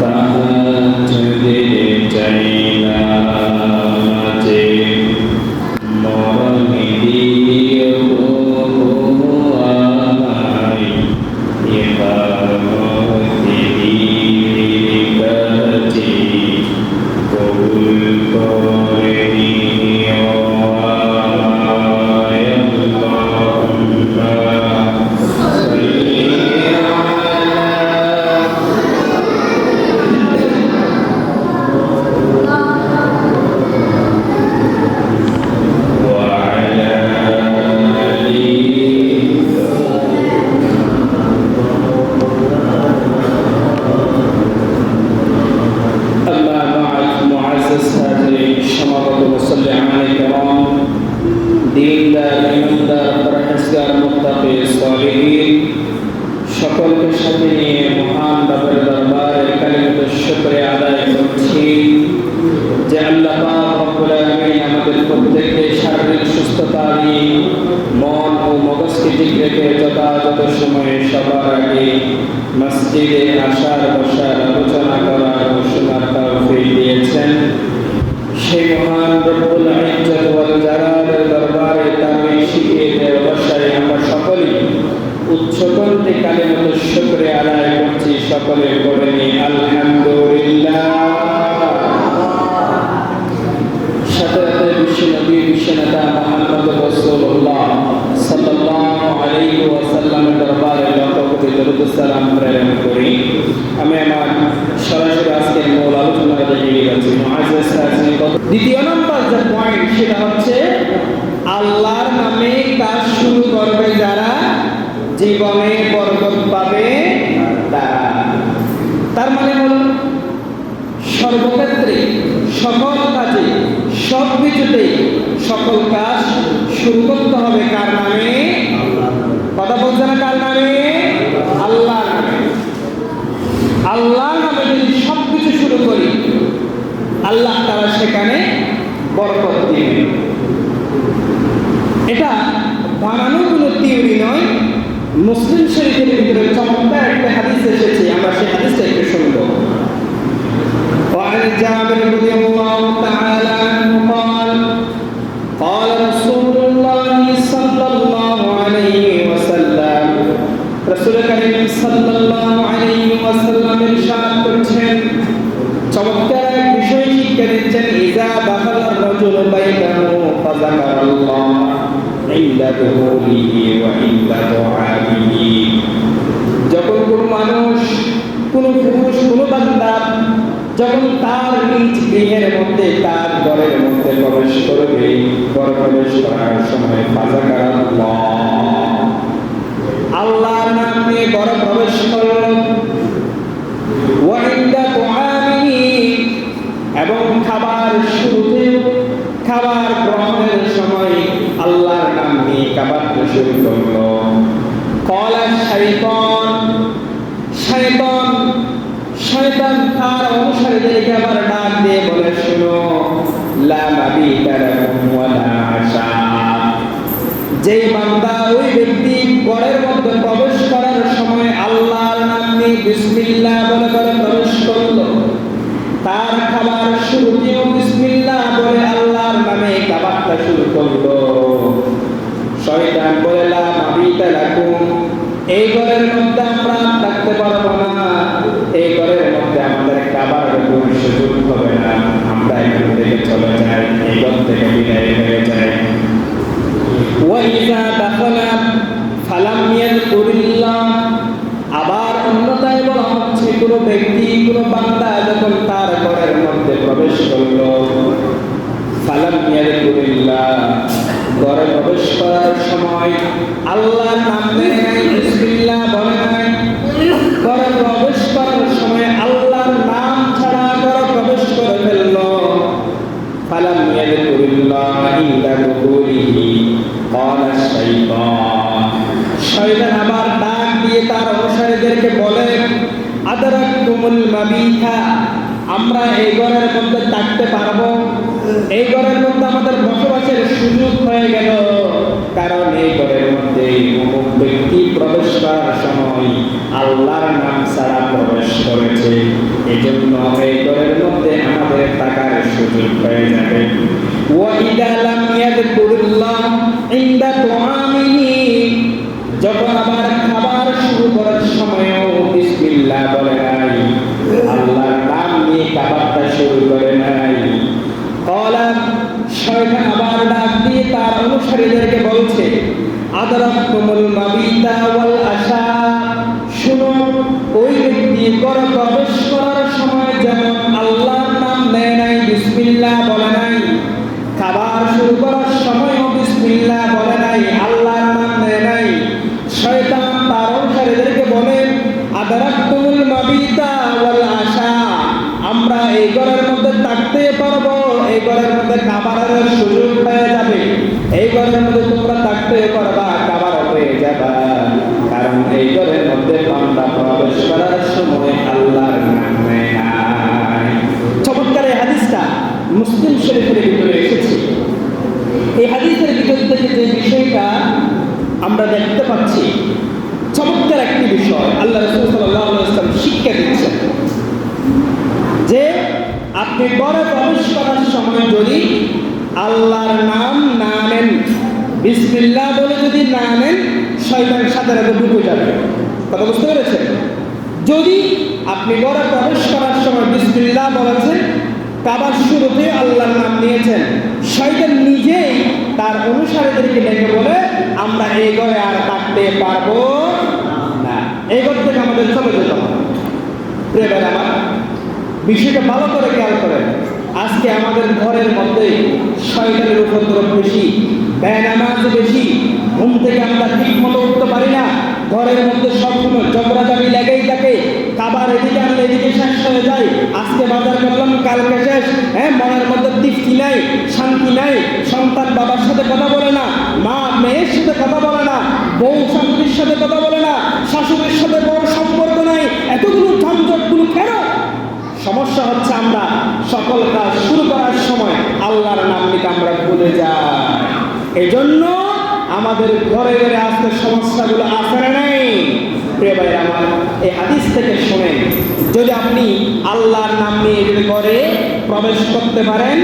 فأخذنا ইমানদার নিয়ে মহান রবের দরবারে শারীরিক সুস্থতা মন ও মগজকে ঠিক রেখে যথাযথ সময়ে আগে মসজিদে আসার বসার আলোচনা করার ও শোনার তৌফিক দিয়েছেন। সেই মহান রব্বুল ইজ্জত ওয়াল জালালের দরবারে তাকে শিখিয়ে দেয় অবশ্যই আমরা সকলেই উচ্চকণ্ঠে কালিমাতুর শুকরিয়া আদায় করছি, সকলে করে নি আলহামদুলিল্লাহ। সাথে আমি আমার সরাসরি আজকের মূল আলোচনায় এগিয়ে যাচ্ছি মুআজ্জাজ হাসানি দ্বিতীয় নম্বর যে পয়েন্ট সেটা হচ্ছে আল্লাহর নামে কাজ শুরু করবে যারা জীবনে বরকত পাবে তারা তার মানে হলো সর্বক্ষেত্রে সকল কাজে সব কিছুতেই সকল কাজ শুরু করতে হবে কার নামে কথা বলছে না কার নামে আল্লাহ নামে আল্লাহ নামে যদি সব কিছু শুরু করি আল্লাহ তারা সেখানে বরকত দিবে এটা বানানো কোনো থিওরি নয় মুসলিম শরীফের ভিতরে চমৎকার একটা হাদিস এসেছে আমরা সেই হাদিসটা একটু শুনবো وعن جابر رضي الله تعالى عنه قال قال رسول الله صلى الله الله عند دخوله وعند طعامه যখন কোন মানুষ কোন পুরুষ কোন বান্দা যখন তার নিজ গৃহের মধ্যে তার ঘরের মধ্যে প্রবেশ করবে ঘর প্রবেশ করার সময় ফাজাকার আল্লাহর নাম নিয়ে ঘরে প্রবেশ করল ওয়াইন্দা তুআমিহি এবং খাবার শুরুতে খাবার গ্রহণের সময় আল্লাহর নাম নিয়ে খাবারটা শুরু করল কলা শাইতান শয়তান শয়তান তার অনুসারীদেরকে আবার ডাক দিয়ে বলে, শুনো, লা আশা। যেই বান্দা ওই ব্যক্তি ঘরের মধ্যে প্রবেশ করার সময় আল্লাহর নাম নিয়ে বিসমিল্লাহ বলে করে প্রবেশ করল তার খাবার শুরুতেও বিসমিল্লাহ বলে আল্লাহর নামে খাবারটা শুরু করল শয়তান বলে লা মাবিতা লাকুম এই ঘরের মধ্যে আমরা থাকতে পারব না। এই ঘরের মধ্যে আমাদের খাবার সুযোগ হবে না। আমরা এখান থেকে চলে যাই, এই ঘর থেকে বিদায় হয়ে যাই। ওয়াইজা দাখালা ফালাম ইয়াযকুরিল্লাহ। আবার অন্যতায় বলা হচ্ছে, কোনো ব্যক্তি, কোনো বান্দা যখন তার ঘরের মধ্যে প্রবেশ করল, ফালাম ইয়াযকুরিল্লাহ, ঘরে প্রবেশ করার সময় আল্লাহর নাম নেয় নাই বিসমিল্লাহ বলে নাই ঘরে প্রবেশ করার সময় আল্লাহর নাম ছাড়া ঘরে প্রবেশ করে ফেলল ফালাম ইয়াযকুরিল্লাহ ইনদা দুখুলিহি ক্বালা শাইতান শয়তান আবার ডাক দিয়ে তার অনুসারীদেরকে বলে আদরাকুমুল মাবিথা আমরা এই ঘরের মধ্যে থাকতে পারব। এই ঘরের মধ্যে আমাদের বসবাসের সুযোগ হয়ে গেল। কারণ এই ঘরের মধ্যে ব্যক্তি প্রবেশ করার সময় আল্লাহর নাম ছাড়া প্রবেশ করেছে। এই জন্য এই ঘরের মধ্যে আমাদের টাকার সুযোগ হয়ে যাবে। ওয়াইদা লাম ইয়াযকুরুল্লাহ ইনদা তুআমিহি যখন আবার খাবার শুরু করার সময়ও বিসমিল্লাহ বলে নাই, আল্লাহর নাম নিয়ে খাবারটা শুরু করে নাই। কলা শয়তান আবার ডাক দিয়ে তার অনুসারীদেরকে থাকতে পারব, এই ঘরের মধ্যে খাবারের সুযোগ হয়ে যাবে। এই ঘরের মধ্যে তোমরা থাকতে পারবা, খাবার হয়ে যাবা। কারণ এই ঘরের মধ্যে বান্দা প্রবেশ করার সময় আল্লাহর নাম চমৎকার এই হাদিসটা মুসলিম শরীফের ভিতরে এসেছে। এই হাদিসের ভিতর থেকে যে বিষয়টা আমরা দেখতে পাচ্ছি, চমৎকার একটি বিষয়, আল্লাহ রসুল সাল্লাহ শিক্ষা দিচ্ছেন যে আপনি ঘরে প্রবেশ করার সময় যদি আল্লাহর নাম না নেন, বিসমিল্লাহ বলে যদি না নেন শয়তানের সাথে সাথে ঢুকে যাবে। কথা বুঝতে পেরেছেন? যদি আপনি ঘরে প্রবেশ করার সময় বিসমিল্লাহ বলেছেন, কাবার শুরুতে আল্লাহর নাম নিয়েছেন, শয়তান নিজেই তার অনুসারীদেরকে ডেকে বলে, আমরা এই ঘরে আর থাকতে পারব না। এই ঘর থেকে আমাদের চলে যেতে হবে। ভাই আমার বিষয়টা ভালো করে খেয়াল করেন। আজকে আমাদের ঘরের মধ্যে শয়তানের উপদ্রব বেশি ব্যয় নামাজ বেশি। ঘুম থেকে আমরা ঠিক মতো উঠতে পারি না। ঘরের মধ্যে সবসময় ঝগড়াঝাড়ি লেগেই থাকে। খাবার এদিকে আনলে এদিকে শেষ হয়ে যায়। আজকে বাজার করলাম, কালকে শেষ। হ্যাঁ মনের মধ্যে তৃপ্তি নাই, শান্তি নাই। সন্তান বাবার সাথে কথা বলে না, মা মেয়ের সাথে কথা বলে না, বউ শান্তির সাথে কথা বলে না, শাশুড়ির সাথে বড় সম্পর্ক নাই এতগুলো ঝঞ্ঝটগুলো কেন সমস্যা হচ্ছে আমরা সকল কাজ শুরু করার সময় আল্লাহর নাম নিতে আমরা ভুলে যাই। এই জন্য আমাদের ঘরে ঘরে আসতে সমস্যাগুলো আসে না নেই? প্রিয় ভাই আমার, এই হাদিস থেকে শোনেন, যদি আপনি আল্লাহর নাম নিয়ে যদি ঘরে প্রবেশ করতে পারেন,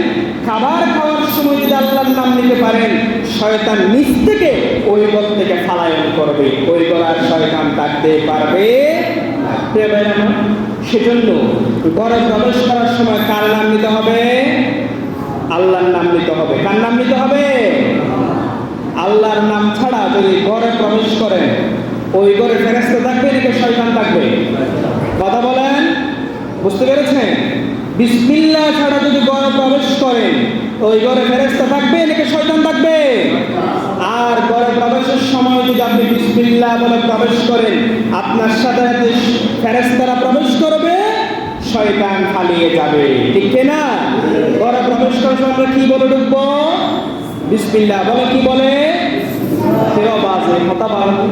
খাবার খাওয়ার সময় যদি আল্লাহর নাম নিতে পারেন, শয়তান নিচ থেকে ওই ঘর থেকে ফালায়ন করবে। ওই গলার শয়তান থাকতে পারবে। প্রিয় ভাই আমার সেজন্য ঘরে প্রবেশ করার সময় কার নাম নিতে হবে? আল্লাহর নাম নিতে হবে। কার নাম নিতে হবে? আল্লাহর নাম ছাড়া যদি ঘরে প্রবেশ করেন, ওই ঘরে ফেরেস্তা থাকবে নাকি শয়তান থাকবে? কথা বলেন? বুঝতে পেরেছেন? বিসমিল্লাহ ছাড়া যদি ঘরে প্রবেশ করেন ওই ঘরে ফেরেস্তা থাকবে, নাকি শয়তান থাকবে? আর ঘরে প্রবেশের সময় যদি আপনি বিসমিল্লাহ বলে প্রবেশ করেন, আপনার সাথে ফেরেস্তারা প্রবেশ করবে, শয়তান পালিয়ে যাবে। ঠিক না? ঘরে প্রবেশ করার সময় আমরা কি বলে ঢুকবো? বিসমিল্লাহ বলে কি বলে? সেও বাজে, কথা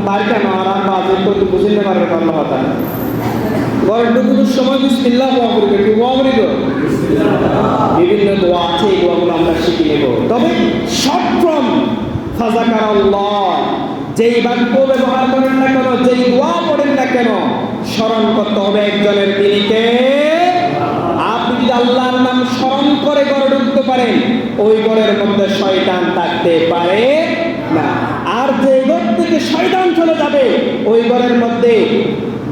বার কেন আর বাজে তো পারবে কথা কথা। ঘরে ঢুকুনোর সময় বিসমিল্লাহ দোয়া করবে কি দোয়া করি তো বিভিন্ন দোয়া আছে, এই দোয়াগুলো আমরা শিখে নেব। তবে শর্ট ফ্রম ফাজাকার আল্লাহ যেই বাক্য ব্যবহার করেন না কেন, যেই দোয়া পড়েন না কেন, স্মরণ করতে হবে একজনের তিনিকে আপনি যদি আল্লাহর নাম স্মরণ করে ঘরে ঢুকতে পারেন, ওই ঘরের মধ্যে শয়তান থাকতে পারে না। আর যে ঘর থেকে শয়তান চলে যাবে, ওই ঘরের মধ্যে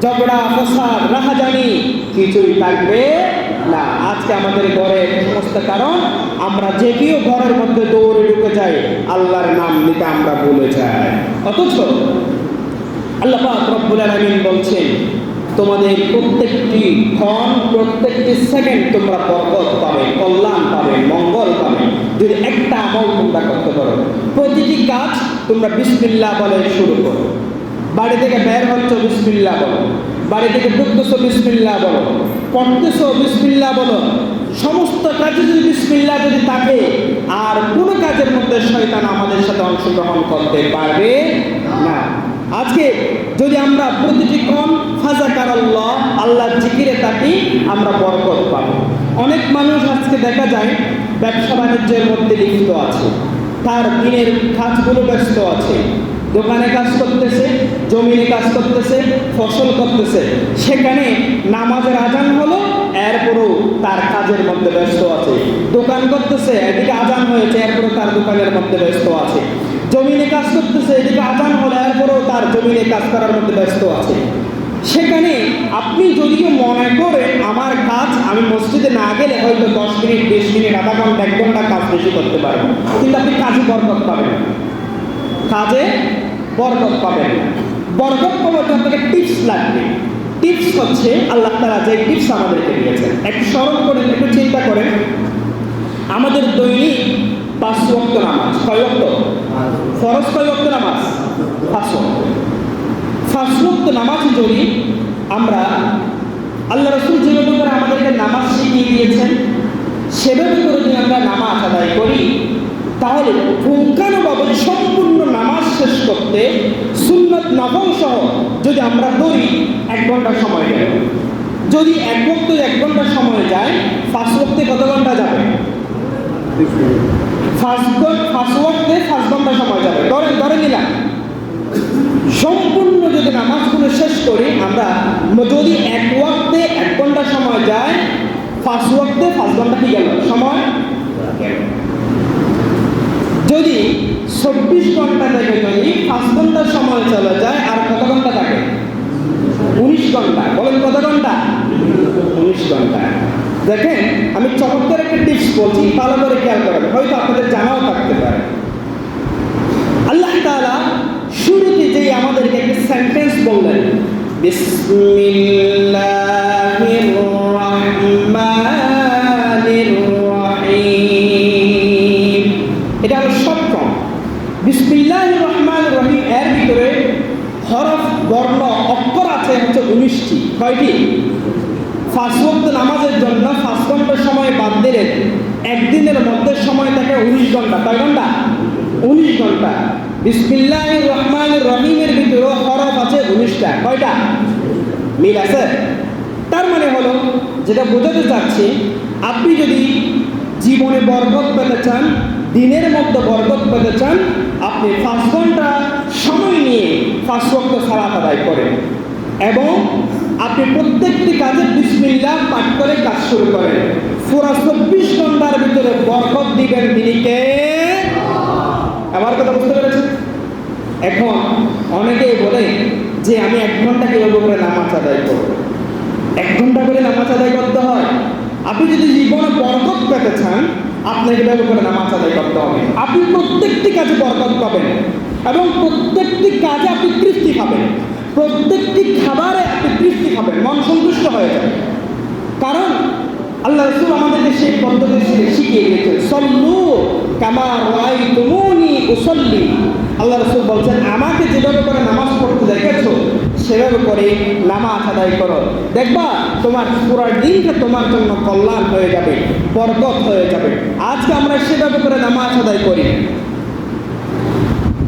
ঝগড়া ফসাদ রাহাজানি কিছুই থাকবে না। আজকে আমাদের ঘরের সমস্ত কারণ, আমরা যে কেউ ঘরের মধ্যে দৌড়ে ঢুকে যাই, আল্লাহর নাম নিতে আমরা ভুলে যাই। অথচ আল্লাহ রব্বুল আলামিন বলছেন, তোমাদের প্রত্যেকটি ক্ষণ, প্রত্যেকটি সেকেন্ড তোমরা বরকত পাবে, কল্যাণ পাবে, মঙ্গল পাবে। যদি একটা আমল তোমরা করতে পারো, প্রতিটি কাজ তোমরা বিসমিল্লাহ বলে শুরু করো। বাড়ি থেকে বের হচ্ছ, বিসমিল্লাহ বলো। বাড়ি থেকে ঢুকতেছো, বিসমিল্লাহ বলো। পড়তেছো, বিসমিল্লাহ বলো। সমস্ত কাজে যদি বিসমিল্লাহ যদি থাকে, আর কোনো কাজের মধ্যে শয়তান আমাদের সাথে অংশগ্রহণ করতে পারবে না। আজকে যদি আমরা প্রতিটি কম ফাজাকার আল্লাহ আল্লাহর জিকিরে থাকি আমরা বরকত পাব। অনেক মানুষ আজকে দেখা যায়, ব্যবসা বাণিজ্যের মধ্যে লিপ্ত আছে। তার দিনের কাজগুলো ব্যস্ত আছে। দোকানে কাজ করতেছে, জমিনে কাজ করতেছে, ফসল করতেছে। সেখানে নামাজের আজান হলো, এরপরও তার কাজের মধ্যে ব্যস্ত আছে। দোকান করতেছে, এদিকে আজান হয়েছে এরপরে তার দোকানের মধ্যে ব্যস্ত আছে। জমিনে কাজ করতেছে, এদিকে আজান হলে, এরপরেও তার জমিনে কাজ করার মধ্যে ব্যস্ত আছে। সেখানে আপনি যদিও মনে করেন আমার কাজ আমি মসজিদে না গেলে হয়তো দশ মিনিট, বিশ মিনিট, আধা ঘণ্টা, এক ঘণ্টা কাজ বেশি করতে পারবেন কিন্তু আপনি কাজে বরকত পাবেন। কাজে বরকত পাবেন। না। বরকত পাওয়ার জন্য আপনাকে টিপস লাগবে। টিপস হচ্ছে আল্লাহ তারা যে টিপস আমাদেরকে দিয়েছেন। একটু স্মরণ করেন একটু চিন্তা করেন। আমাদের দৈনিক পাঁচ ওয়াক্ত নামাজ। কয় ওয়াক্ত? ফরজ কয় ওয়াক্ত নামাজ? পাঁচ ওয়াক্ত নামাজ যদি আমরা আল্লাহ রসুল যেভাবে করে আমাদেরকে নামাজ শিখিয়ে দিয়েছেন, সেভাবে করে যদি আমরা নামাজ আদায় করি তাহলে পুঙ্খানুভাবে সম্পূর্ণ নামাজ শেষ করতে সুন্নত নফল সহ যদি আমরা দৌড়ি এক ঘণ্টা সময় গেল। যদি এক বক্ত এক ঘণ্টা সময় যায় ফার্স্ট ওয়াক্তে কত ঘণ্টা যাবে? ফার্স্ট ফার্স্ট ঘণ্টা সময় যাবে। ধরেন, ধরে নিলাম। সম্পূর্ণ যদি নামাজগুলো শেষ করি, আমরা যদি এক ওয়াক্তে এক ঘণ্টা সময় যায় ফার্স্ট ওয়াক্তে ফার্স্ট ঘণ্টা কি গেল? সময়। যদি চব্বিশ ঘণ্টা থেকে যদি পাঁচ ঘণ্টা সময় চলে যায়, আর কত ঘণ্টা থাকে? উনিশ ঘণ্টা। বলেন কত ঘণ্টা? উনিশ ঘণ্টা। দেখেন, আমি চমৎকার একটা টিপস বলছি, ভালো করে খেয়াল করেন, হয়তো আপনাদের জানাও থাকতে পারে। আল্লাহ তাআলা শুরুতে যেই আমাদেরকে একটা সেন্টেন্স বললেন, বিসমিল্লাহির কয়টি ফার্স্ট নামাজের জন্য পাঁচ ঘণ্টা সময় বাদ দিলে একদিনের মধ্যে সময় থাকে উনিশ ঘণ্টা। কয় ঘণ্টা? উনিশ ঘণ্টা। বিসমিল্লাহ রহমান রহিমের ভিতরে হরফ আছে উনিশটা। কয়টা? মিল আছে? তার মানে হলো, যেটা বোঝাতে চাচ্ছি, আপনি যদি জীবনে বরকত পেতে চান, দিনের মধ্যে বরকত পেতে চান, আপনি পাঁচ ঘণ্টা সময় নিয়ে পাঁচ ওয়াক্ত সালাত আদায় করেন। এবং আপনি প্রত্যেকটি কাজে বিসমিল্লাহ পাঠ করে কাজ শুরু করেন। পুরা চব্বিশ ঘণ্টার ভিতরে বরকত দিবেন তিনি কে? আমার কথা বুঝতে পেরেছেন? এখন অনেকেই বলে যে আমি এক ঘণ্টা কীভাবে করে নামাজ আদায় করব? এক ঘণ্টা করে নামাজ আদায় করতে হয়। আপনি যদি জীবনে বরকত পেতে চান, আপনাকে কীভাবে করে নামাজ আদায় করতে হবে? আপনি প্রত্যেকটি কাজে বরকত পাবেন এবং প্রত্যেকটি কাজে আপনি তৃপ্তি পাবেন। প্রত্যেকটি খাবারে আপনি তৃপ্তি খাবেন মন সন্তুষ্ট হয়ে যাবে। কারণ আল্লাহ রসুল আমাদেরকে সেই পদ্ধতি শিখে- শিখিয়ে দিয়েছেন, সল্লু কামার রাই তুমুনি উসল্লি। আল্লাহ রসুল বলছেন, আমাকে যেভাবে করে নামাজ পড়তে দেখেছ, সেভাবে করে নামাজ আদায় করো। দেখবা, তোমার পুরো দিনটা তোমার জন্য কল্যাণ হয়ে যাবে, বরকত হয়ে যাবে। আজকে আমরা সেভাবে করে নামাজ আদায় করি।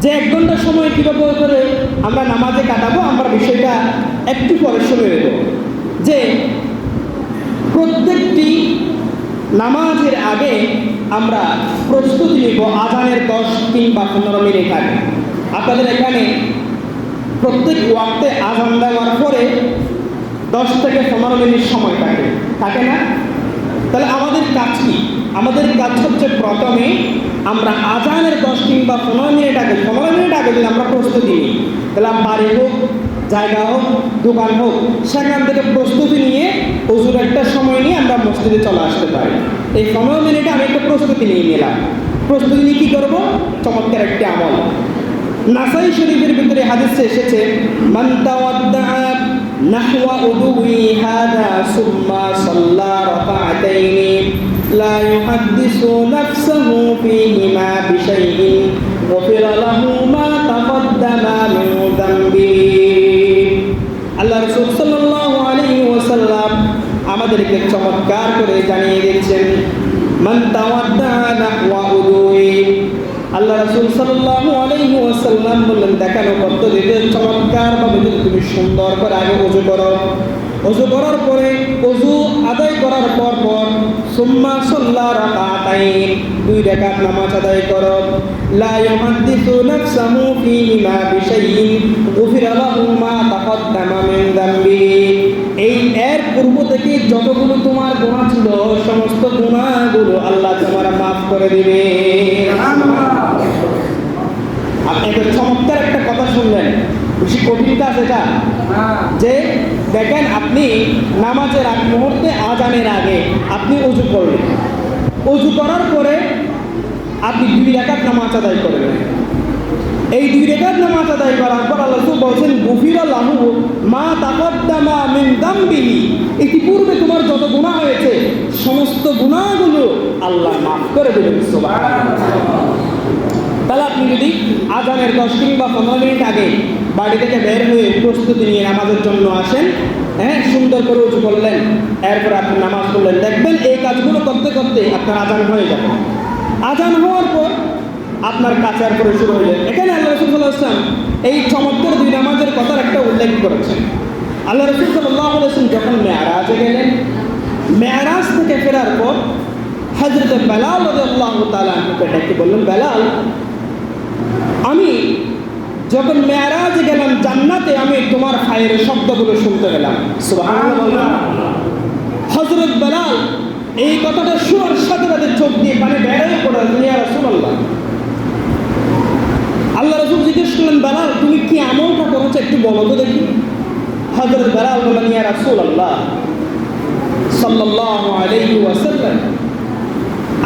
যে এক ঘণ্টা সময় কীভাবে করে আমরা নামাজে কাটাবো, আমরা বিষয়টা একটু পরে শুনে নেব। যে প্রত্যেকটি নামাজের আগে আমরা প্রস্তুতি নিব আজানের দশ কিংবা পনেরো মিনিট আগে। আপনাদের এখানে প্রত্যেক ওয়াক্তে আজান দেওয়ার পরে দশ থেকে পনেরো মিনিট সময় থাকে। থাকে না? তাহলে আমাদের কাজ কি? আমাদের কাজ হচ্ছে প্রথমে আমরা আজানের দশ কিংবা পনেরো মিনিট আগে, পনেরো মিনিট আগে যদি আমরা প্রস্তুতি নিই, তাহলে বাড়ি হোক, জায়গা হোক, দোকান হোক, সেখান থেকে প্রস্তুতি নিয়ে ওজুর একটা সময় নিয়ে আমরা মসজিদে চলে আসতে পারি। এই পনেরো মিনিটে আমি একটা প্রস্তুতি নিয়ে নিলাম। প্রস্তুতি নিয়ে কী করব? চমৎকার একটি আমল। নাসাই শরীফের ভিতরে হাদিসে এসেছে, মান নাহওয়া উদুই হাদা সুম্মা সাল্লা রাকাতাইনি লা ইউহাদ্দিসু নাফসাহু ফীহিমা বিশাইইন। গফিরা লাহু মা তাকদ্দামা মিন যামবিহি আল্লাহ রাসূল সাল্লাল্লাহু আলাইহি ওয়াসাল্লাম আমাদেরকে চমৎকার করে জানিয়ে দিচ্ছেন, মান তাওয়াদ্দা নাহওয়া উদুই আল্লাহ রাসূল সাল্লাল্লাহু আলাইহি ওয়াসাল্লাম বললেন, দেখানো পদ্ধতিতে চমৎকার যদি তুমি সুন্দর করে আগে ওযু করো। ওযু করার পরে ওযু আদায় করার পর পর সুম্মা সাল্লা রাকাতাইন, দুই রাকাত নামাজ আদায় করো। লা ইউহাদ্দিসু নাফসাহু ফীহিমা বিশাইইন, গুফিরা লাহু মা তাকদ্দামা মিন যামবিহি এই এর পূর্ব থেকে যতগুলো তোমার গুনাহ ছিল, সমস্ত গুনাহ করে দিবে। আপনি চমৎকার একটা কথা শুনলেন। বেশি কঠিন কাজ এটা। যে দেখেন, আপনি নামাজের আগ মুহূর্তে আজানের আগে আপনি উজু করলেন। উজু করার পরে আপনি দুই রেখাত নামাজ আদায় করবেন এই দুই রেখাত নামাজ আদায় করার পর আল্লাহ বলছেন গুফির লাহু মা তাকদ্দামা মিন দামবিহি। ইতিপূর্বে তোমার যত গুনাহ হয়েছে, সমস্ত গুনাহগুলো আল্লাহ মাফ করে দেবেন, সুবহানাল্লাহ। তাহলে আপনি যদি আজানের দশ মিনিট বা পনেরো মিনিট আগে বাড়ি থেকে বের হয়ে প্রস্তুতি নিয়ে নামাজের জন্য আসেন হ্যাঁ সুন্দর করে উঁচু করলেন, এরপর আপনি নামাজ পড়লেন, দেখবেন এই কাজগুলো করতে করতে আপনার আজান হয়ে যাবে। আজান হওয়ার পর আপনার কাচার করে শুরু হয়ে যাবে এখানে আল্লাহ রসুল আসলাম এই চমৎকার দুই নামাজের কথার একটা উল্লেখ করেছেন। আল্লাহ রসুল সাল্লাহ আলাইসলাম যখন মেয়ারাজে গেলেন, মেয়ারাজ থেকে ফেরার পর হজরত বেলাল আল্লাহ তালকে ডেকে বললেন, বেলাল আমি যখন মেয়ারাজে গেলাম জান্নাতে, আমি তোমার ফায়ের শব্দগুলো শুনতে গেলাম হজরত বেলাল এই কথাটা শোনার সাথে সাথে চোখ দিয়ে পানি বেড়াই পড়ে দুনিয়া রসুল্লাহ আল্লাহ রসুল জিজ্ঞেস করলেন, বেলাল, তুমি কি আমলটা করেছ একটু বলো তো দেখি। হজরত বেলাল বললেন, ইয়া রাসূল আল্লাহ সাল্লাল্লাহু আলাইহি ওয়াসাল্লাম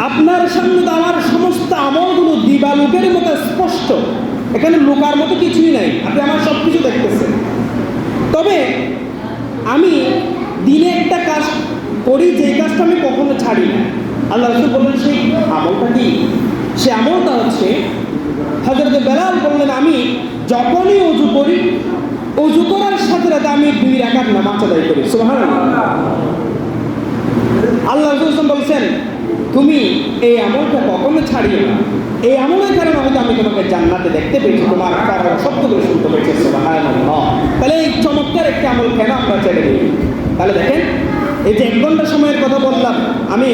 আপনার সামনে তো আমার সমস্ত আমলগুলো দিবালুকের মতো স্পষ্ট। এখানে লুকার মতো কিছুই নাই। আপনি আমার সব কিছু দেখতেছেন। তবে আমি দিনে একটা কাজ করি, যে কাজটা আমি কখনো ছাড়ি না। আল্লাহ রসুল বললেন, সেই আমলটা কি? সে আমলটা হচ্ছে হজরত বেলাল বললেন, আমি যখনই অজু করি, অজু করার সাথে সাথে আমি দুই রাখার নামাজ আদায় করি। সুবহানাল্লাহ। আল্লাহ রসুল বলছেন তুমি এই আমলটা কখনো ছাড়িও না। এই আমলের কারণে হয়তো আমি তোমাকে জান্নাতে দেখতে পেয়েছি, তোমার কারণ শব্দগুলো শুনতে পেয়েছি তাহলে এই চমৎকার একটি আমল কেন আমরা ছেড়ে দিই? তাহলে দেখেন, এই যে এক ঘণ্টা সময়ের কথা বললাম, আমি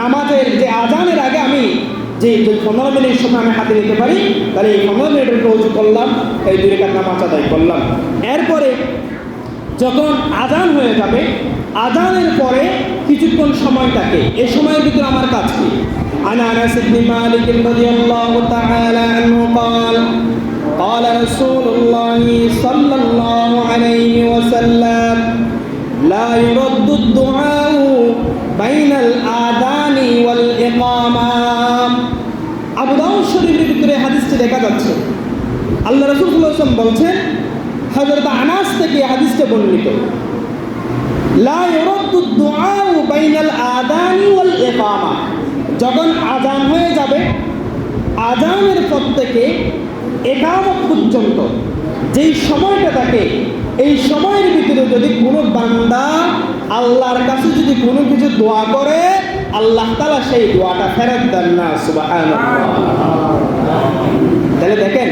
নামাজের যে আজানের আগে আমি যে পনেরো মিনিট সময় আমি হাতে নিতে পারি, তাহলে এই পনেরো মিনিটের উঁচু করলাম, এই দুই রেখার নামাজ আদায় করলাম। এরপরে যখন আজান হয়ে যাবে আজানের পরে কিছুক্ষণ সময় থাকে এই সময়ের ভিতরে আমার কাজ কি عن انس بن مالك رضي الله تعالى عنه قال قال رسول الله صلى الله عليه وسلم لا يرد الدعاء بين الاذان والاقامه আবু দাউদ শরীফের ভিতরে হাদিসটি দেখা যাচ্ছে আল্লাহ রাসূল সাল্লাল্লাহু আলাইহি ওয়াসাল্লাম বলছেন হযরত আনাস থেকে এই হাদিসটা বর্ণিত যখন আজান হয়ে যাবে আজানের পর থেকে একামত পর্যন্ত, যেই সময়টা থাকে, এই সময়ের ভিতরে যদি কোনো বান্দা আল্লাহর কাছে যদি কোনো কিছু দোয়া করে, আল্লাহ তালা সেই দোয়াটা ফেরত দেন না তাহলে দেখেন,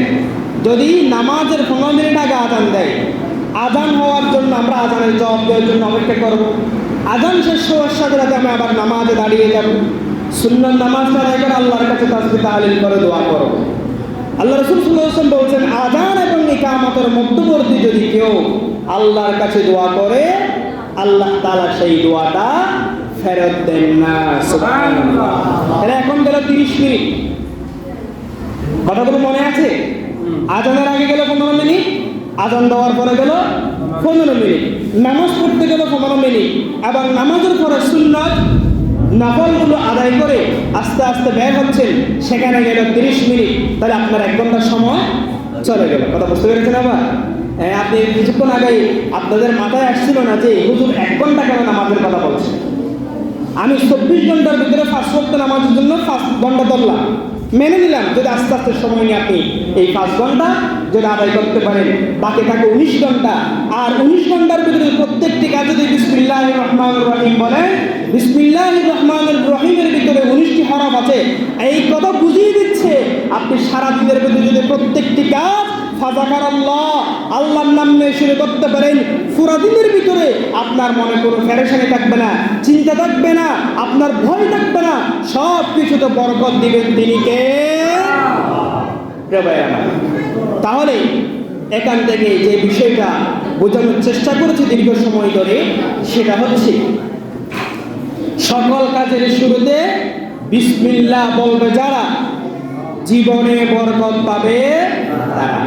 যদি নামাজের পনেরো মিনিট আগে আজান দেয় আজান হওয়ার জন্য আমরা আজানের জবাব দেওয়ার জন্য অপেক্ষা করব। আজান শেষ হওয়ার সাথে সাথে আমি আবার নামাজে দাঁড়িয়ে যাব। সুন্নার নামাজটা আদায় করে আল্লাহর কাছে তাসবি তাহলিল করে দোয়া করব। আল্লাহ রসুল সাল্লাম বলছেন আজান এবং ইকামতের মধ্যবর্তী যদি কেউ আল্লাহর কাছে দোয়া করে আল্লাহ তালা সেই দোয়াটা ফেরত দেন না। এখন গেল তিরিশ মিনিট। কথাগুলো মনে আছে? আজানের আগে গেল পনেরো মিনিট? আজান দেওয়ার পরে গেল পনেরো মিনিট। নামাজ পড়তে গেল পনেরো মিনিট। আবার নামাজের পরে সুন্নত নফলগুলো আদায় করে আস্তে আস্তে ব্যয় হচ্ছেন। সেখানে গেল তিরিশ মিনিট। তাহলে আপনার এক ঘণ্টার সময় চলে গেল। কথা বুঝতে পেরেছেন আবার? হ্যাঁ আপনি কিছুক্ষণ আগেই আপনাদের মাথায় আসছিল না যে হুজুর এক ঘণ্টা কেন নামাজের কথা বলছে? আমি চব্বিশ ঘণ্টার ভিতরে ওয়াক্ত নামাজের জন্য পাঁচ ঘণ্টা ধরলাম মেনে নিলাম যদি আস্তে আস্তে সময় নিয়ে আপনি এই পাঁচ ঘণ্টা যদি আদায় করতে পারেন, বাকি থাকে উনিশ ঘণ্টা। আর উনিশ ঘণ্টার ভিতরে প্রত্যেকটি কাজ যদি বিসমিল্লাহ রহমান রহিম বলেন বিসমিল্লাহ রহমান রহিমের ভিতরে উনিশটি হরফ আছে, এই কথা বুঝিয়ে দিচ্ছে। আপনি সারা দিনের ভিতরে যদি প্রত্যেকটি কাজ ফাজাকার আল্লাহ আল্লাহর নাম নিয়ে শুরু করতে পারেন পুরা দিনের ভিতরে আপনার মনে কোনো ফেরেশানি থাকবে না, চিন্তা থাকবে না, আপনার ভয় থাকবে না সব কিছুতে বরকত দিবেন তিনি কে। তাহলে এখান থেকে যে বিষয়টা বোঝানোর চেষ্টা করেছি দীর্ঘ সময় ধরে, সেটা হচ্ছে সকল কাজের শুরুতে বিসমিল্লাহ বলবে যারা, জীবনে বরকত পাবে তারা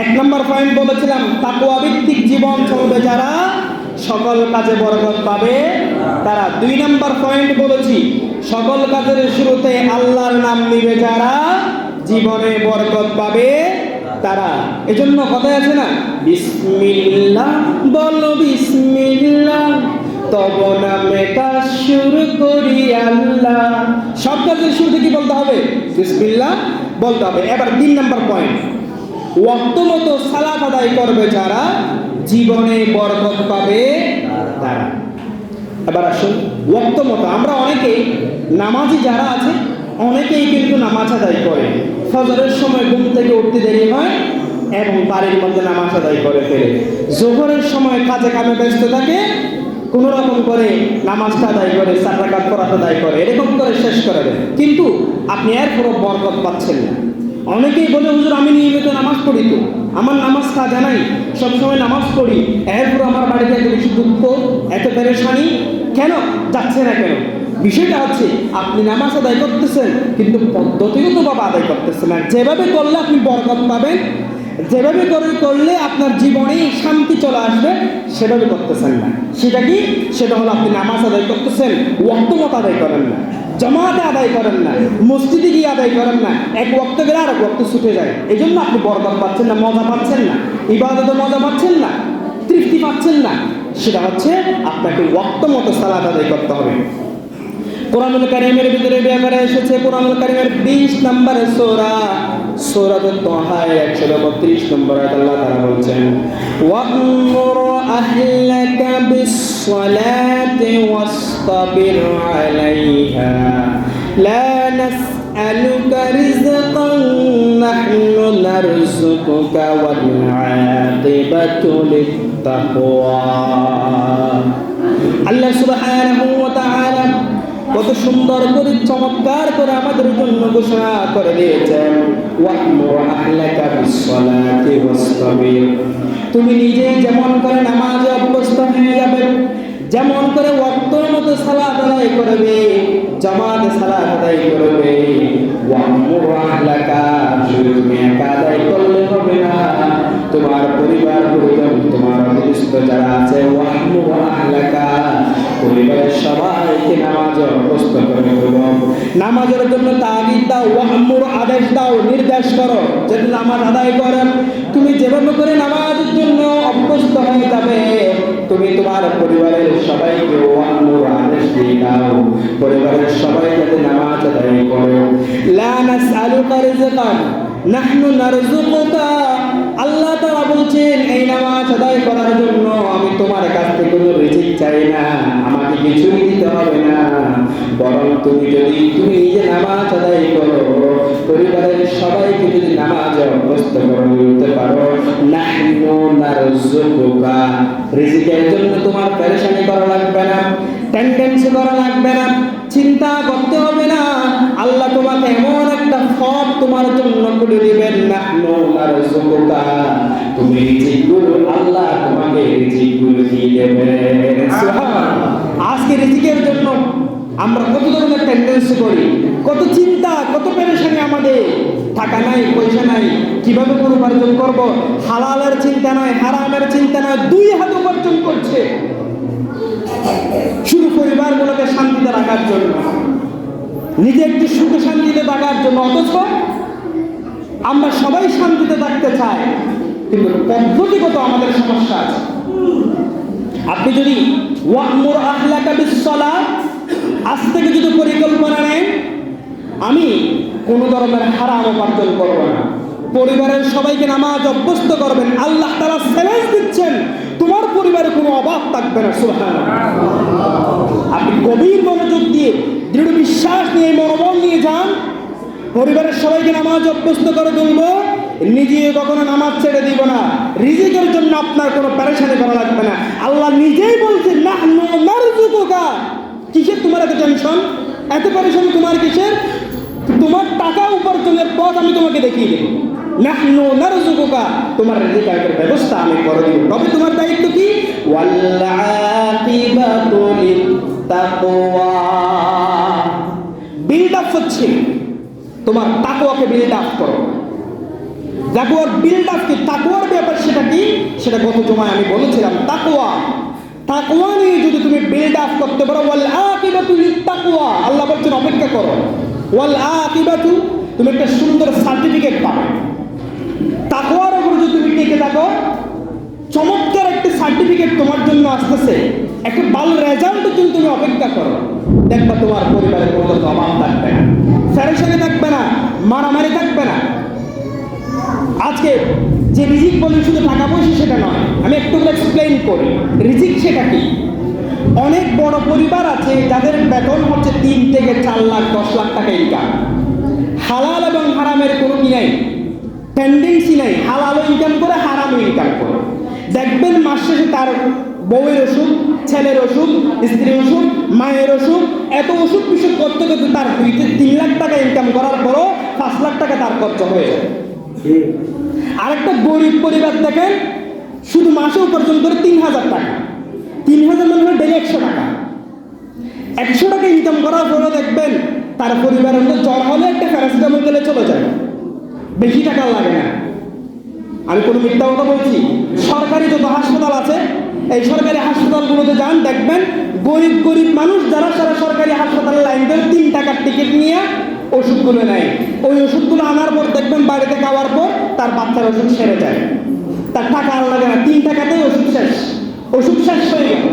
এক নম্বর পয়েন্ট বলেছিলাম তাকুয়া ভিত্তিক জীবন চলবে যারা, সকল কাজে বরকত পাবে তারা। দুই নম্বর পয়েন্ট বলেছি, সকল কাজের শুরুতে আল্লাহর নাম নিবে যারা, জীবনে বরকত পাবে তারা। এজন্য কথায় আছে না, বিসমিল্লাহ বলো বিসমিল্লাহ তব নামে কাজ শুরু করি আল্লাহ। সব কাজের শুরুতে কি বলতে হবে? বিসমিল্লাহ বলতে হবে। এবার তিন নম্বর পয়েন্ট ওয়াক্ত মতো সালাত আদায় করবে যারা, জীবনে বরকত পাবে তারা। এবার আসুন ওয়াক্ত আমরা অনেকেই, নামাজি যারা আছে, অনেকেই কিন্তু নামাজ আদায় করে। ফজরের সময় ঘুম থেকে উঠতে দেরি হয় এবং বাড়ির মধ্যে নামাজ আদায় করে ফেলে। জোহরের সময় কাজে কামে ব্যস্ত থাকে, কোনো রকম করে নামাজটা আদায় করে চার রাকাত পরাত আদায় করে, এরকম করে শেষ করে দেয়। কিন্তু আপনি এর পুরো বরকত পাচ্ছেন না। অনেকেই বলে, হুজুর, আমি নিয়মিত নামাজ পড়ি তো। আমার নামাজ কাজা নাই। সবসময় নামাজ পড়ি। এরপর আমার বাড়িতে এত বেশি দুঃখ, এত পেরেশানি। কেন? যাচ্ছে না কেন? বিষয়টা হচ্ছে, আপনি নামাজ আদায় করতেছেন, কিন্তু পদ্ধতিগত ভাবে আদায় করতেছেন না। যেভাবে করলে আপনি বরকত পাবেন, যেভাবে করে করলে আপনার জীবনে শান্তি চলে আসবে, সেভাবে করতেছেন না। সেটা কি? সেটা হলো আপনি নামাজ আদায় করতেছেন, ওয়াক্ত মত আদায় করেন না। জমাতে আদায় করেন না, মসজিদে গিয়ে আদায় করেন না, এক বক্ত গেলে আর এক ওক্ত ছুটে যায়। এই জন্য আপনি বরকত পাচ্ছেন না, মজা পাচ্ছেন না ইবাদতে মজা পাচ্ছেন না, তৃপ্তি পাচ্ছেন না। সেটা হচ্ছে আপনাকে ওক্ত মতো সালাদ আদায় করতে হবে। কোরআনুল কারিমের ভিতরে ব্যাপারে এসেছে, কোরআনুল কারিমের বিশ নম্বরে সোরা, সোরাত তোহায় একশো বত্রিশ নম্বর আল্লাহ তারা বলছেন বিসসালাতি ওয়াসতাবির আলাইহা, লা নাসআলুকা রিজকান নাহনু নারযুকুকা ওয়াল আকিবাতু লিত্তাকওয়া আল্লাহ সুবহানাহু ওয়া তাআলা কত সুন্দর করে চমৎকার করে আমাদের জন্য ঘোষণা করে দিয়েছেন। তুমি নিজে যেমন করে নামাজ অভ্যস্ত হয়ে যাবে যেমন করে ওয়াক্তর মতো সালাত আদায় করবে, জামাতে সালাত আদায় করবে। আদায় করলে হবে না। তোমার পরিবার, পরিজন, তোমার যারা আছে পরিবারের সবাইকে নামাজ অভ্যস্ত করে নামাজের জন্য তাগিদ দাও ওয়াহমুর আদেশ দাও, নির্দেশ করো যদি নামাজ আদায় করেন, তুমি যেভাবে করে নামাজের জন্য অভ্যস্ত হয়ে যাবে তুমি তোমার পরিবারের সবাইকে ওয়াহমুর আদেশ দিয়ে দাও। পরিবারের সবাই যাতে নামাজ আদায় করো। লা নাসআলুকা রিজকান নাহনু নারযুকুকা। আল্লাহ তাআলা বলছেন, এই নামাজ আদায় করার জন্য আমি তোমার কাছ থেকে কোনো রিজিক চাই না, আমাকে কিছুই দিতে হবে না। বরং তুমি যদি, তুমি নিজে নামাজ আদায় করো, পরিবারের সবাইকে যদি নামাজ অভ্যস্ত করে বলতে পারো, নাহনু নারযুকুকা। রিজিকের জন্য তোমার পেরেশানি করা লাগবে না টেন্ডেন্সি করা লাগবে না। চিন্তা করতে হবে না। আল্লাহ তোমাকে এমন একটা ফল তোমার জন্য করে দিবেন। না নোলার জোকা তুমি রিজিকগুলো আল্লাহ তোমাকে রিজিকগুলো দিয়ে আজকে রিজিকের জন্য আমরা কত ধরনের টেন্ডেন্সি করি? কত চিন্তা, কত পেরেশানি আমাদের। টাকা নাই, পয়সা নাই, কীভাবে করে উপার্জন করব? হালালের চিন্তা নয় হারামের চিন্তা নয় দুই হাত উপার্জন করছে। শুধু পরিবারগুলোকে শান্তিতে রাখার জন্য। নিজে একটু সুখে শান্তিতে থাকার জন্য। অথচ আমরা সবাই শান্তিতে থাকতে চাই, কিন্তু পদ্ধতিগত আমাদের সমস্যা আছে। আপনি যদি ওয়াহমুর আহলাকা বিসসালা আজ থেকে যদি পরিকল্পনা নেন, আমি কোনো ধরনের হারাম উপার্জন করব না। পরিবারের সবাইকে নামাজ অভ্যস্ত করবেন। আল্লাহ তারা চ্যালেঞ্জ দিচ্ছেন তোমার পরিবারে কোনো অভাব থাকবে না সুহান আপনি গভীর মনোযোগ দিয়ে, দৃঢ় বিশ্বাস নিয়ে, মনোবল নিয়ে যান। পরিবারের সবাইকে নামাজ অভ্যস্ত করে তুলবো। নিজে কখনো নামাজ ছেড়ে দিব না। রিজিকের জন্য আপনার কোনো প্যারেশানি করা লাগবে না। আল্লাহ নিজেই বলছেন না নারজুকুকা কিসের তোমার এত টেনশন? এত প্যারেশানি তোমার কিসের? তোমার টাকা উপার্জনের পথ আমি তোমাকে দেখিয়ে দেবো। নাহনু নারজুকুকা তোমার রিজিকের ব্যবস্থা আমি করে দিব। তবে তোমার দায়িত্ব কি? ওয়াল্লাকিবাতু লিত্তাকওয়া বিল্ড আপ হচ্ছে। তোমার তাকওয়াকে বিল্ড আপ করো। জাগুয়ার বিল্ড আপ কি? তাকওয়ার ব্যাপার সেটা কি? সেটা গত জমায় আমি বলেছিলাম, তাকওয়া। তাকওয়া নিয়ে যদি তুমি বিল্ড আপ করতে পারো ওয়াল আকিবাতু লিত্তাকওয়া আল্লাহ বলছেন, অপেক্ষা করো। ওয়াল আকিবাতু তুমি একটা সুন্দর সার্টিফিকেট পাবে। তাকওয়ার উপর যদি তুমি টিকে থাকো চমৎকার একটা সার্টিফিকেট তোমার জন্য আসতেছে। একটা ভালো রেজাল্টের জন্য তুমি অপেক্ষা করো। দেখবা তোমার পরিবারের কোনো অভাব থাকবে না। ফেরেশানি থাকবে না, মারামারি থাকবে না। আজকে যে রিজিক বলি শুধু টাকা পয়সা সেটা নয়, আমি একটু এক্সপ্লেইন করি। রিজিক সেটা কি? অনেক বড় পরিবার আছে যাদের বেতন হচ্ছে তিন থেকে চার লাখ, দশ লাখ টাকা ইনকাম হালাল এবং হারামের কোনো কি নাই? টেন্ডেন্সি নাই হালালও ইনকাম করে হারামও ইনকাম করে। দেখবেন মাস শেষে তার বউয়ের ওষুধ, ছেলের ওষুধ, স্ত্রীর ওষুধ, মায়ের ওষুধ, এত ওষুধ বিষুধ করতে করতে তার দুই তিন লাখ টাকা ইনকাম করার পরও পাঁচ লাখ টাকা তার খরচা হয়ে যায়। আরেকটা গরিব পরিবার দেখেন, শুধু মাসে উপার্জন করে তিন হাজার টাকা। তিন হাজার মানে হলো ডেলি একশো টাকা। একশো টাকা ইনকাম করার পরে দেখবেন তার পরিবারের মধ্যে জ্বর হলে একটা প্যারাসিটামল গেলে চলে যায়। বেশি টাকা লাগে না। আমি কোনো মিথ্যা কথা বলছি। সরকারি যত হাসপাতাল আছে, এই সরকারি হাসপাতালগুলোতে যান, দেখবেন গরিব গরিব মানুষ যারা সারা সরকারি হাসপাতালে লাইন ধরে তিন টাকার টিকিট নিয়ে ওষুধগুলো নেয়। ওই ওষুধগুলো আনার পর, দেখবেন বাড়িতে খাওয়ার পর তার বাচ্চার ওষুধ সেরে যায়। তার টাকা আর লাগে না। তিন টাকাতেই ওষুধ শেষ। ওষুধ শেষ হয়ে গেল।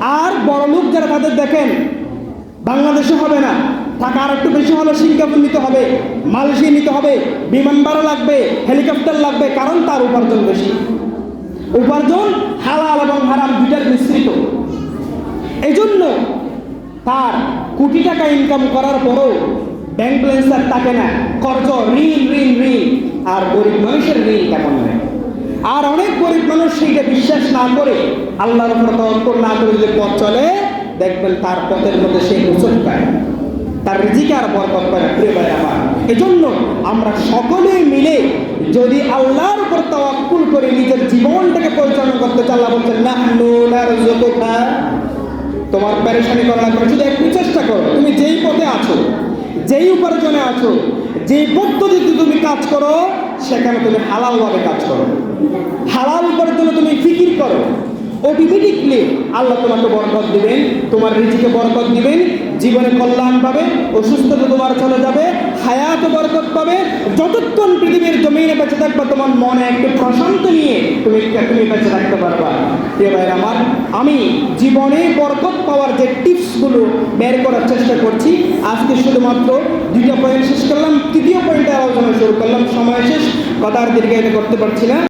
আর বড় লোক যারা তাদের দেখেন, বাংলাদেশে হবে না। টাকা আর একটু বেশি হলে সিঙ্গাপুর নিতে হবে মালয়েশিয়া নিতে হবে, বিমান ভাড়া লাগবে, হেলিকপ্টার লাগবে, কারণ তার উপার্জন বেশি। উপার্জন হালাল এবং হারাম দুইটার মিশ্রিত। এই জন্য তার কোটি টাকা ইনকাম করার পরও ব্যাংক ব্যালেন্স আর থাকে না, কর্জ, ঋণ ঋণ ঋণ, আর গরিব মানুষের ঋণ কেমন নেয় আর অনেক গরিব মানুষ সেইটা বিশ্বাস না করে আল্লাহর উপর তওয়াক্কুল না করে যদি পথ চলে, দেখবেন তার পথের মধ্যে সে হোসন পায়। তার রিজিকে আর বরকত না প্রিয় ভাই আমার। এজন্য আমরা সকলে মিলে যদি আল্লাহর উপর তাওয়াক্কুল করে নিজের জীবনটাকে পরিচালনা করতে আল্লাহ বলছেন নারযুকুকা তোমার প্যারেশানি করা লাগবে না, শুধু একটু চেষ্টা করো। তুমি যেই পথে আছো যেই উপার্জনে আছো যেই পদ্ধতিতে তুমি কাজ করো সেখানে তুমি হালালভাবে কাজ করো। হালাল উপার্জনে তুমি ফিকির করো। অটোমেটিকলি আল্লাহ তোমাকে বরকত দিবেন তোমার রিজিকে বরকত দিবেন জীবনে কল্যাণ পাবে অসুস্থতা তোমার চলে যাবে, হায়াত বরকত পাবে। যতক্ষণ পৃথিবীর জমিনে বেঁচে থাকবে, তোমার মনে একটু প্রশান্ত নিয়ে তুমি তুমি বেঁচে থাকতে পারবা। প্রিয় ভাইয়ের আমার, আমি জীবনে বরকত পাওয়ার যে টিপসগুলো বের করার চেষ্টা করছি, আজকে শুধুমাত্র দুইটা পয়েন্ট শেষ করলাম, তৃতীয় পয়েন্টে আলোচনা শুরু করলাম, সময় শেষ কথা আর দীর্ঘায়িত করতে পারছি না।